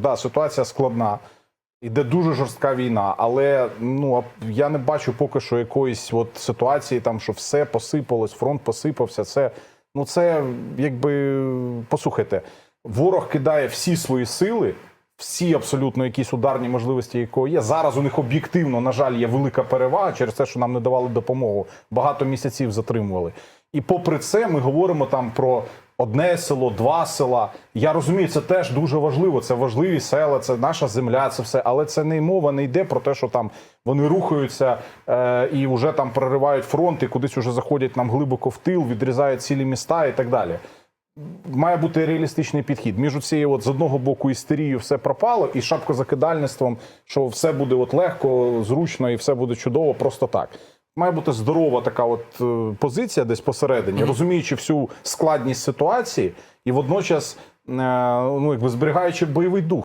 Да, ситуація складна. Іде дуже жорстка війна, але ну я не бачу поки що якоїсь от ситуації, там що все посипалось, фронт посипався. Це ну це якби послухайте, ворог кидає всі свої сили, всі абсолютно якісь ударні можливості, якого є. Зараз у них об'єктивно, на жаль, є велика перевага через те, що нам не давали допомогу. Багато місяців затримували. І попри це, ми говоримо там про одне село, два села. Я розумію, це теж дуже важливо. Це важливі села, це наша земля, це все. Але це не мова не йде про те, що там вони рухаються е, і вже там проривають фронт, і кудись уже заходять нам глибоко в тил, відрізають цілі міста і так далі. Має бути реалістичний підхід. Між цією от з одного боку істерією все пропало, і шапкозакидальництвом, що все буде от легко, зручно і все буде чудово, просто так. Має бути здорова така от е, позиція десь посередині, розуміючи всю складність ситуації, і водночас е, ну, якби зберігаючи бойовий дух.